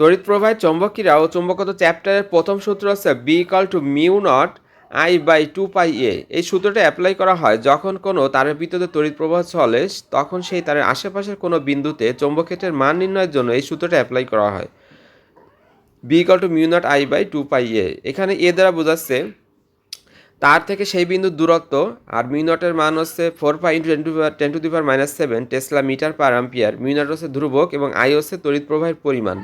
তড়িৎ প্রবাহের চৌম্বকীরা ও চুম্বকত চ্যাপ্টারের প্রথম সূত্র হচ্ছে B equal to mu naught I by two pi a এই সূত্রটা অ্যাপ্লাই করা হয় যখন কোনো তারের ভিতরে তড়িৎ প্রবাহ চলে, তখন সেই তারের আশেপাশের কোনো বিন্দুতে চৌম্বক ক্ষেত্রের মান নির্ণয়ের জন্য এই সূত্রটা অ্যাপ্লাই করা হয়। B equal to mu naught I by two pi a এখানে এ দ্বারা বোঝাচ্ছে তার থেকে সেই বিন্দুর দূরত্ব আর মিউনটের মান হচ্ছে four pi into ten to ten to the power minus seven tesla metre per ampere mu naught হচ্ছে ধ্রুবক এবং আই হচ্ছে তড়িৎ প্রবাহের পরিমাণ।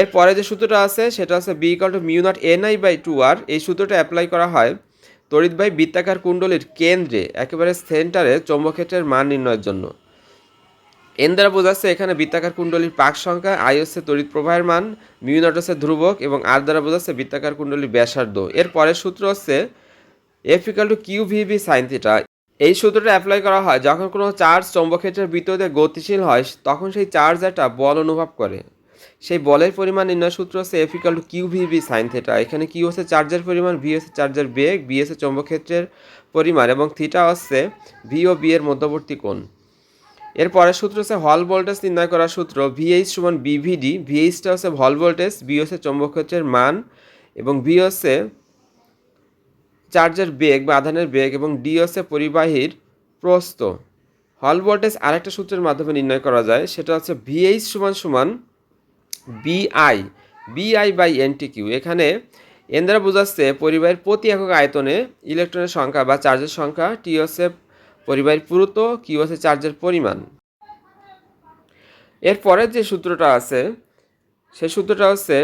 এরপরে যে সূত্রটা আছে, সেটা হচ্ছে B equal to mu naught N I by two r এই সূত্রটা অ্যাপ্লাই করা হয় তড়িৎবাহী বৃত্তাকার কুণ্ডলীর কেন্দ্রে, একেবারে সেন্টারে চৌম্বক্ষেত্রের মান নির্ণয়ের জন্য। এন দ্বারা বোঝাচ্ছে এখানে বৃত্তাকার কুণ্ডলীর পাক সংখ্যা আই হচ্ছে তড়িৎ প্রবাহের মান মিউ নট হচ্ছে ধ্রুবক, এবং আর দ্বারা বোঝাচ্ছে বৃত্তাকার কুণ্ডলীর ব্যাসার্ধ। এর পরের সূত্র হচ্ছে F equal to q VV sine theta এই সূত্রটা অ্যাপ্লাই করা হয় যখন কোনো চার্জ চৌম্বক্ষেত্রের ভিতরে গতিশীল হয়, তখন সেই চার্জ একটা বল অনুভব করে। সেই বলের পরিমাণ নির্ণয় সূত্র হচ্ছে F equal to q VV sine theta এখানে কিউ হচ্ছে চার্জের পরিমাণ ভি হচ্ছে চার্জের বেগ বি হচ্ছে চৌম্বক্ষেত্রের পরিমাণ এবং থিটা হচ্ছে ভি ও বি এর মধ্যবর্তী কোণ। এর পরের সূত্র হচ্ছে হল ভোল্টেজ নির্ণয় করার সূত্র ভিএইচ সমান বিভিডি ভিএইচটা হচ্ছে হল ভোল্টেজ বি হচ্ছে চৌম্বক্ষেত্রের মান এবং ভি হচ্ছে চার্জের বেগ বা আধানের বেগ এবং ডি হচ্ছে পরিবাহীর প্রস্থ। হল ভোল্টেজ আরেকটা সূত্রের মাধ্যমে নির্ণয় করা যায়, সেটা হচ্ছে ভিএইচ সমান সমান BI BI by NT Q এখানে এন দ্বারা বোঝাচ্ছে পরিবাহের প্রতি একক আয়তনে ইলেকট্রনের সংখ্যা বা চার্জের সংখ্যা টি হচ্ছে পরিবাহের পুরুত্ব কিউ চার্জের পরিমাণ। এরপরের যে সূত্রটা আছে সেই সূত্রটা হচ্ছে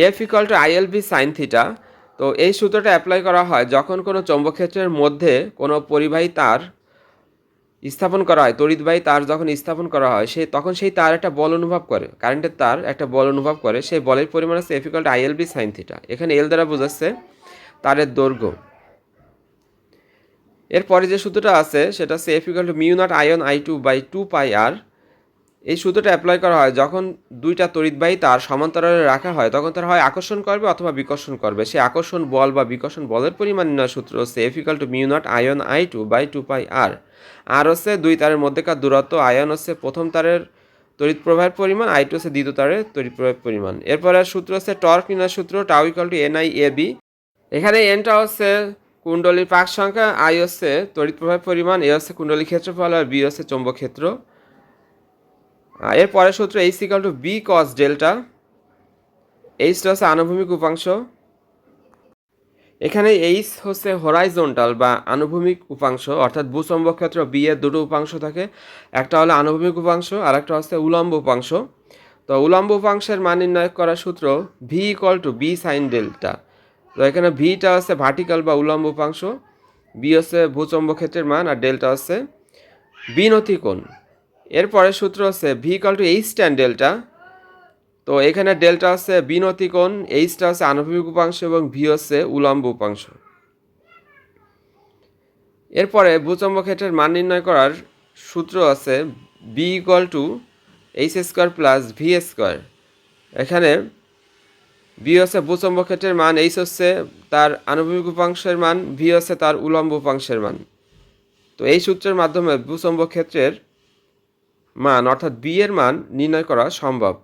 F equal to IL B sine theta তো এই সূত্রটা অ্যাপ্লাই করা হয় যখন কোনো চৌম্বকক্ষেত্রের মধ্যে কোনো পরিবাহী তার স্থাপন করা হয়। তড়িৎবাহী তার যখন স্থাপন করা হয়, সে তখন সেই তার একটা বল অনুভব করে। কারেন্টের তার একটা বল অনুভব করে। সেই বলের পরিমাণ হচ্ছে F equal to IL B sine theta এখানে এল দ্বারা বোঝাচ্ছে তারের দৈর্ঘ্য। এরপরে যে সূত্রটা আছে, সেটা হচ্ছে F equal to mu naught I one I two by two pi r এই সূত্রটা অ্যাপ্লাই করা হয় যখন দুইটা তড়িৎবাহী তার সমান্তরালে রাখা হয়, তখন তারা হয় আকর্ষণ করবে অথবা বিকর্ষণ করবে। সেই আকর্ষণ বল বা বিকর্ষণ বলের পরিমাণ নির্ণয় সূত্র হচ্ছে F equal to mu naught I one I two by two pi r r হচ্ছে দুই তারের মধ্যেকার দূরত্ব আয়ন হচ্ছে প্রথম তারের তড়িৎ প্রবাহের পরিমাণ আই টু হচ্ছে দ্বিতীয় তারের তড়িৎ প্রবাহের পরিমাণ। এরপরে সূত্র হচ্ছে টর্ক নির্ণয় সূত্র tau equal to N I A B এখানে এনটা হচ্ছে কুণ্ডলীর পাক সংখ্যা আই হচ্ছে তড়িৎ প্রবাহের পরিমাণ এ হচ্ছে কুণ্ডলী ক্ষেত্রফল, আর বি হচ্ছে চৌম্বক ক্ষেত্র। এর পরের সূত্র H equal to B cos delta এইচটা হচ্ছে আনুভূমিক উপাংশ। এখানে এইচ হচ্ছে হরাইজন্টাল বা আনুভূমিক উপাংশ, অর্থাৎ ভূচম্বক ক্ষেত্র বি এর দুটো উপাংশ থাকে। একটা হলো আনুভূমিক উপাংশ আর একটা হচ্ছে উলম্ব উপাংশ। তো উলম্ব উপাংশের মান নির্ণয় করার সূত্র V equal to B sine delta তো এখানে ভিটা হচ্ছে ভার্টিক্যাল বা উলম্ব উপাংশ বি হচ্ছে ভূচম্বক ক্ষেত্রের মান, আর ডেল্টা হচ্ছে বিনতি কোণ। এরপরে সূত্র হচ্ছে V equal to H tan delta তো এখানে ডেল্টা হচ্ছে বিনতিকোণ এইচটা হচ্ছে আনুভূমিক উপাংশ এবং ভি হচ্ছে উলম্ব উপাংশ। এরপরে ভূচম্ব ক্ষেত্রের মান নির্ণয় করার সূত্র আছে B equal to H square plus V square এখানে বি হচ্ছে ভূচম্ব ক্ষেত্রের মান এইচ হচ্ছে তার আনুভূমিক উপাংশের মান ভি হচ্ছে তার উলম্ব উপাংশের মান। তো এই সূত্রের মাধ্যমে ভূচম্ব ক্ষেত্রের মান অর্থাৎ বি এর মান নির্ণয় করা সম্ভব।